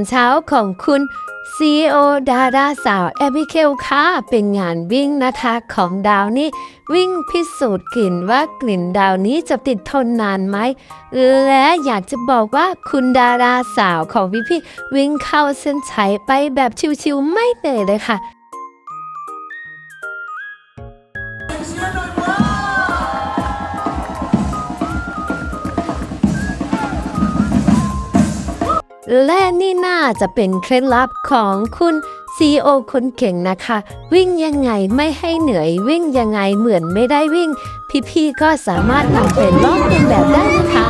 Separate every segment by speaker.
Speaker 1: อนเช้าของคุณ CEO ดาราสาวแอบิเกลค่ะเป็นงานวิ่งนะคะของดาวนี้ วิ่งพิสูจน์กลิ่นว่ากลิ่นดาวนี้จะติดทนนานไหม และอยากจะบอกว่าคุณดาราสาวของพี่พี่ๆวิ่งเข้าเส้นชัยไปแบบชิวๆไม่เหนื่อยเลยค่ะ และนี่น่าจะเป็นเคล็ดลับของคุณ CEO คนเก่งนะคะ วิ่งยังไงไม่ให้เหนื่อยวิ่งยังไงเหมือนไม่ได้วิ่ง พี่ๆก็สามารถนำเป็นลอกเป็นแบบได้นะคะ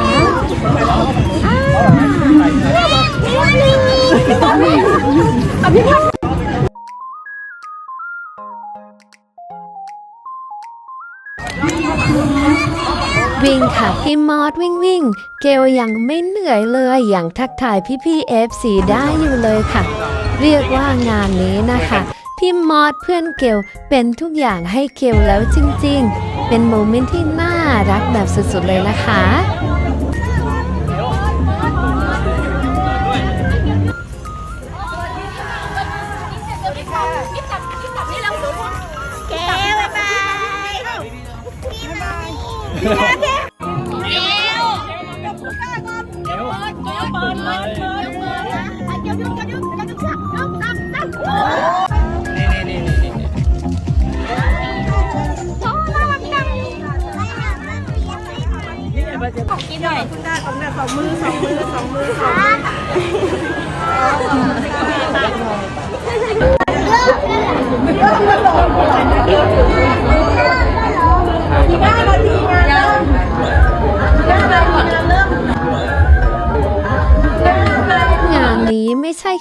Speaker 1: วิ่งค่ะพี่มอดวิ่งวิ่ง เกลยังไม่เหนื่อยเลยอย่างทักทายพี่พี่เอฟซีได้อยู่เลยค่ะ เรียกว่างานนี้นะคะพี่มอดเพื่อนเกลเป็นทุกอย่างให้เกลแล้วจริง ๆ เป็นโมเมนต์ที่น่ารักแบบสุดๆเลยนะคะ
Speaker 2: เก๋บ๊ายบาย ก๋เก๋เปิดเปิดเปิดเปิดเปิดเปิดนะเดี๋ยวเดี๋ยวเดี๋ยวเดี๋ยวเดี๋ยวเดี๋ยวเดี๋ยวตั้งตั้งโอ้โหน่ารักจังกินหน่อยคุณได้ของเนี่ยสองมือสองมือสองมือสองมือ
Speaker 1: ง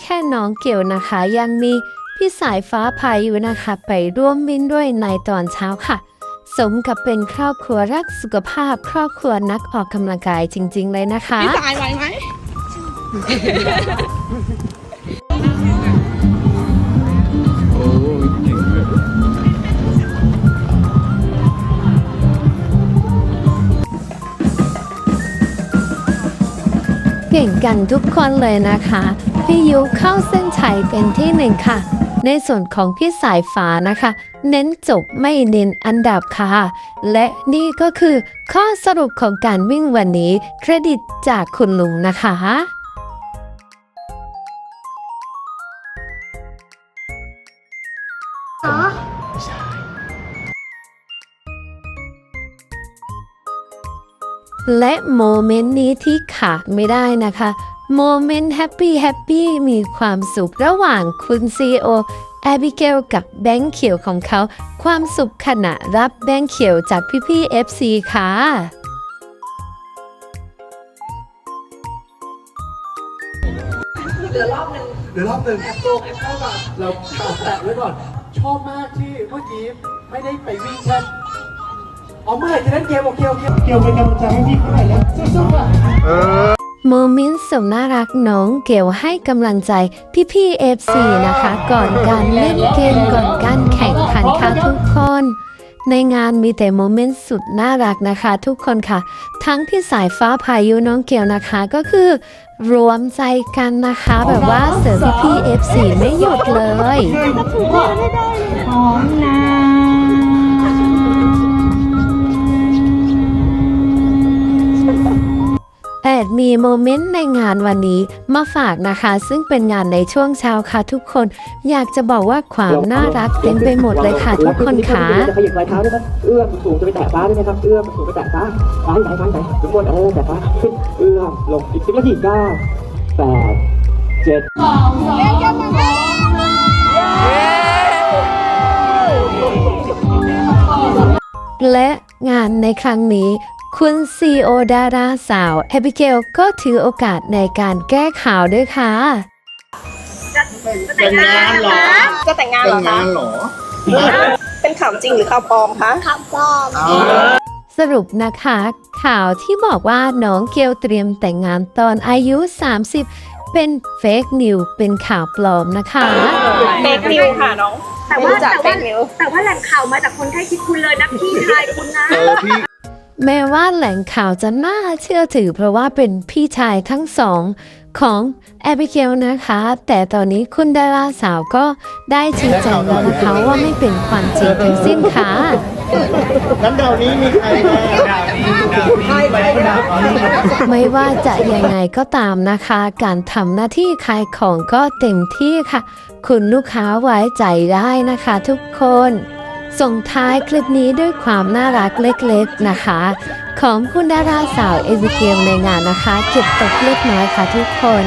Speaker 1: ค่น้องเกลนะคะ ยังมีพี่สายฟ้าพายุนะคะ ไปร่วมวิ่งด้วยในตอนเช้าค่ะ สมกับเป็นครอบครัวรักสุขภาพ ครอบครัวนักออกกำลังกายจริง ๆ เลยนะคะ
Speaker 2: พี่สายไหวไหม
Speaker 1: เก่งกันทุกคนเลยนะคะ พี่ยุเข้าเส้นชัยเป็นที่หนึ่งค่ะ ในส่วนของพี่สายฟ้านะคะ เน้นจบไม่เน้นอันดับค่ะ และนี่ก็คือข้อสรุปของการวิ่งวันนี้ เครดิตจากคุณลุงนะคะ และโมเมนต์นี้ที่ขาดไม่ได้นะคะโมเมนต์แฮปปี้แฮปปี้มีความสุขระหว่างคุณซีโอแอบิเกลกับแบงค์เขียวของเขา ความสุขขณะรับแบงค์เขียวจากพี่ๆ FC ค่ะ
Speaker 3: เดี๋ยวรอบหนึ่งแอบโกงแอบเข้าก่อนเราแตะไว้ก่อน ชอบมากที่เมื่อกี้ไม่ได้ไปวิ่งแค่ อ๋อเมื่อไหร่จะเล่นเกมบอเกียเกีเกีเป็นกำลังใจให้พี่เมื่อไหร่แล้วสู้ๆอะ
Speaker 1: โมเมนต์สมน่ารักน้องเกลให้กำลังใจพี่พี่เอฟซีนะคะ ก่อนการเล่นเกมก่อนการแข่งขันค่ะทุกคน ในงานมีแต่โมเมนต์สุดน่ารักนะคะทุกคนค่ะ ทั้งพี่สายฟ้าพายุน้องเกลนะคะก็คือรวมใจกันนะคะ แบบว่าเสิร์ฟพี่เอฟซีไม่หยุดเลย
Speaker 2: หอมนะ
Speaker 1: 8 มีโมเมนต์ในงานวันนี้มาฝากนะคะ ซึ่งเป็นงานในช่วงเช้าค่ะทุกคน อยากจะบอกว่าความน่ารักเต็มไปหมดเลยค่ะทุกคนค่ะ
Speaker 3: จะขยับรอยเท้าได้ไหมเอื้อมสูงจะไปแตะฟ้าได้ไหมครับเอื้อมสูงไปแตะฟ้าฟ้ายซ้ายซ้ายซ้ายทุกคนเออแตะฟ้าขึ้นเอื้อมลงอีกสิบนาทีเก้าแปดเจ็ด
Speaker 2: และ
Speaker 1: งานในครั้งนี้ คุณซีโอดาราสาวแอบิเกลก็ถือโอกาสในการแก้ข่าวด้วยค่ะ
Speaker 4: แต่งงานเหรอ
Speaker 5: จะแต่งงานเห
Speaker 4: แต่
Speaker 5: รงอง
Speaker 4: งา
Speaker 5: คะ
Speaker 4: นเหรอ
Speaker 5: เป็นข่าวจริงหรือข่าวปลอมคะ
Speaker 2: ขับปลอม
Speaker 4: เอา
Speaker 1: สรุปนะคะ ข่าวที่บอกว่าน้องเกลเตรียมแต่งงานตอนอายุ 30 เป็นเฟกนิวเป็นข่าวปลอมนะคะ
Speaker 5: เฟกนิวค่ะน้อง
Speaker 2: แต่
Speaker 5: ไม่
Speaker 2: ว่า
Speaker 5: รู้จัก
Speaker 2: แต่
Speaker 5: เฟ
Speaker 2: ว่าก
Speaker 5: นิว
Speaker 2: แต่ว่าแหล่งข่าวมาจากคนใกล้ชิดคุณเลยนะพี่ชายคุณนะ
Speaker 4: เออพี่
Speaker 1: แม้ว่าแหล่งข่าวจะน่าเชื่อถือเพราะว่าเป็นพี่ชายทั้งสองของแอบิเกลนะคะ แต่ตอนนี้คุณดาราสาวก็ได้ชี้แจงแล้วนะคะว่าไม่เป็นความจริงทั้งสิ้นค่ะ
Speaker 4: งั้นเดานี้มีใครมาดาวนี้ดาวนี้ไปดาวนี้
Speaker 1: ไม่ว่าจะยังไงก็ตามนะคะ การทำหน้าที่ขายของก็เต็มที่ค่ะ คุณลูกค้าไว้ใจได้นะคะทุกคน ส่งท้ายคลิปนี้ด้วยความน่ารักเล็กๆนะคะ ของคุณดาราสาวเอวิเกียมในงานนะคะ เก็บตกเล็กน้อยค่ะทุกคน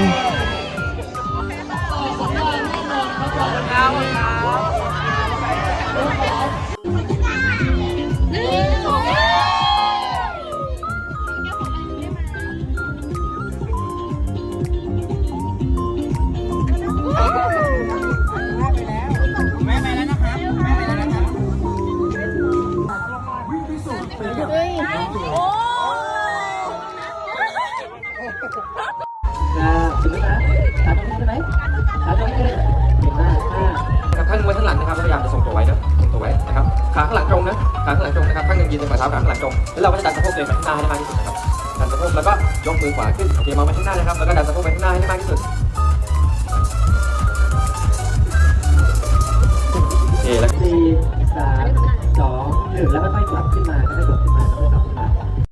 Speaker 6: แล้วเราก็จะดันสะโพกตัวเองไปข้างหน้าให้ได้มากที่สุดนะครับดันสะโพกแล้วก็ยกมือขวาขึ้นโอเคมองไปข้างหน้านะครับแล้วก็ดันสะโพกไปข้างหน้าให้ได้มากที่สุด